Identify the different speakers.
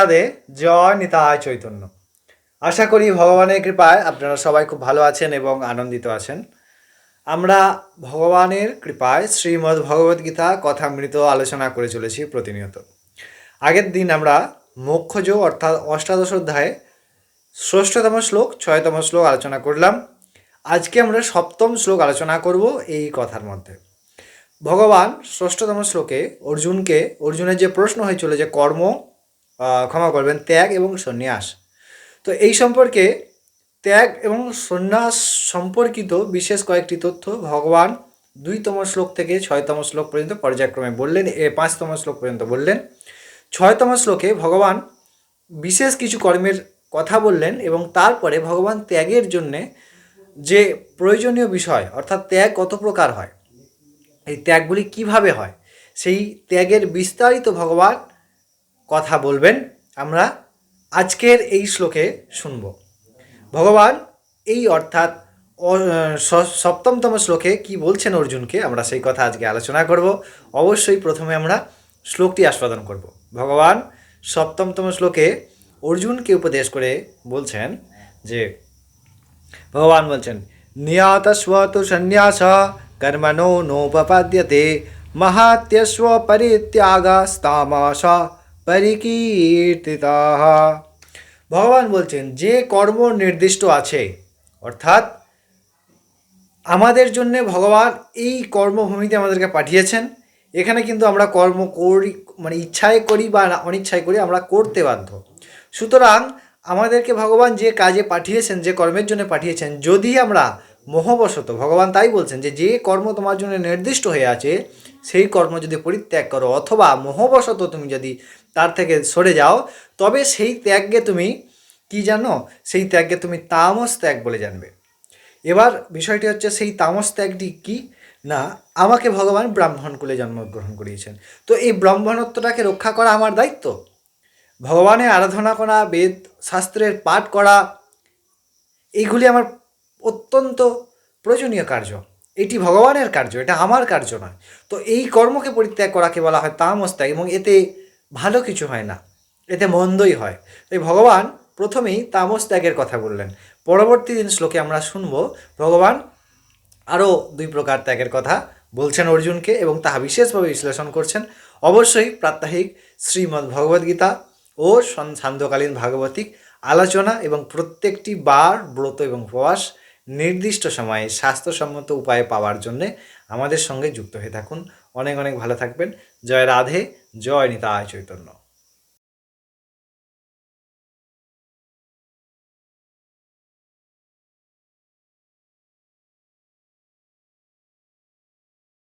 Speaker 1: রাধে জয় নিতায় চৈতন্য। আশা করি ভগবানের কৃপায় আপনারা সবাই খুব ভালো আছেন এবং আনন্দিত আছেন। আমরা ভগবানের কৃপায় শ্রীমদ্ ভগবদ গীতা কথামৃত আলোচনা করে চলেছি প্রতিনিয়ত। আগের দিন আমরা মোক্ষজ অর্থাৎ অষ্টাদশ অধ্যায়ে ষষ্ঠতম শ্লোক, ছয়তম শ্লোক আলোচনা করলাম। আজকে আমরা সপ্তম শ্লোক আলোচনা করব এই কথার মধ্যে। ভগবান ষষ্ঠতম শ্লোকে অর্জুনকে, অর্জুনের যে প্রশ্ন হয়েছিল যে কর্ম ক্ষমা করবেন, ত্যাগ এবং সন্ন্যাস। তো এই সম্পর্কে ত্যাগ এবং সন্ন্যাস সম্পর্কিত বিশেষ কয়েকটি তথ্য ভগবান দুইতম শ্লোক থেকে ছয়তম শ্লোক পর্যন্ত পর্যায়ক্রমে বললেন, এ পাঁচতম শ্লোক পর্যন্ত বললেন। ছয়তম শ্লোকে ভগবান বিশেষ কিছু কর্মের কথা বললেন এবং তারপরে ভগবান ত্যাগের জন্যে যে প্রয়োজনীয় বিষয়, অর্থাৎ ত্যাগ কত প্রকার হয়, এই ত্যাগগুলি কীভাবে হয়, সেই ত্যাগের বিস্তারিত ভগবান কথা বলবেন। আমরা আজকের এই শ্লোকে শুনব। ভগবান, এই অর্থাৎ সপ্তমতম শ্লোকে কি বলছেন অর্জুনকে? আমরা সেই কথা আজকে আলোচনা করব। অবশ্যই প্রথমে আমরা শ্লোকটি আস্বাদন করব। ভগবান, সপ্তমতম শ্লোকে অর্জুনকে উপদেশ করে বলছেন যে, ভগবান বলছেন নিয়াতস্ব তু সন্ন্যাস কর্মণো নোপপাদ্যতে মাহাত্যস্ব পরিত্যাগাস্তামাস পরিকীর্তিতা। ভগবান বলছেন, যে কর্ম নির্দিষ্ট আছে, অর্থাৎ আমাদের জন্যে ভগবান এই কর্মভূমিতে আমাদেরকে পাঠিয়েছেন, এখানে কিন্তু আমরা কর্ম করি মানে ইচ্ছায় করি বা অনিচ্ছায় করি, আমরা করতে বাধ্য। সুতরাং আমাদেরকে ভগবান যে কাজে পাঠিয়েছেন, যে কর্মের জন্য পাঠিয়েছেন, যদি আমরা মোহবশত, ভগবান তাই বলছেন যে যে কর্ম তোমার জন্য নির্দিষ্ট হয়ে আছে সেই কর্ম যদি পরিত্যাগ করো অথবা মোহবশত তুমি যদি তার থেকে সরে যাও, তবে সেই ত্যাগকে তুমি কি জানো? সেই ত্যাগকে তুমি তামস ত্যাগ বলে জানবে। এবার বিষয়টি হচ্ছে সেই তামস ত্যাগটি কি? না, আমাকে ভগবান ব্রাহ্মণ কুলে জন্মগ্রহণ করিয়েছেন। তো এই ব্রাহ্মণত্বটাকে রক্ষা করা আমার দায়িত্ব? ভগবানের আরাধনা করা, বেদ শাস্ত্রের পাঠ করা, এইগুলি আমার অত্যন্ত প্রয়োজনীয় কার্য। এটি ভগবানের কার্য, এটা আমার কার্য নয়। তো এই কর্মকে পরিত্যাগ করাকে বলা হয় তামস ত্যাগ এবং এতে ভালো কিছু হয় না, এতে মন্দই হয়। তাই ভগবান প্রথমেই তামস ত্যাগের কথা বললেন। পরবর্তী দিন শ্লোকে আমরা শুনব, ভগবান আরও দুই প্রকার ত্যাগের কথা বলছেন অর্জুনকে এবং তাহা বিশেষভাবে বিশ্লেষণ করছেন। অবশ্যই প্রাত্যহিক শ্রীমদ্ ভগবদ্গীতা ও সন- সান্ধ্যকালীন ভাগবতিক আলোচনা এবং প্রত্যেকটি বার ব্রত এবং উপবাস নির্দিষ্ট সময়ে স্বাস্থ্যসম্মত উপায়ে পাওয়ার জন্যে আমাদের সঙ্গে যুক্ত হয়ে থাকুন। অনেক অনেক ভালো থাকবেন। জয় রাধে, জয় নিতায় চৈতন্য।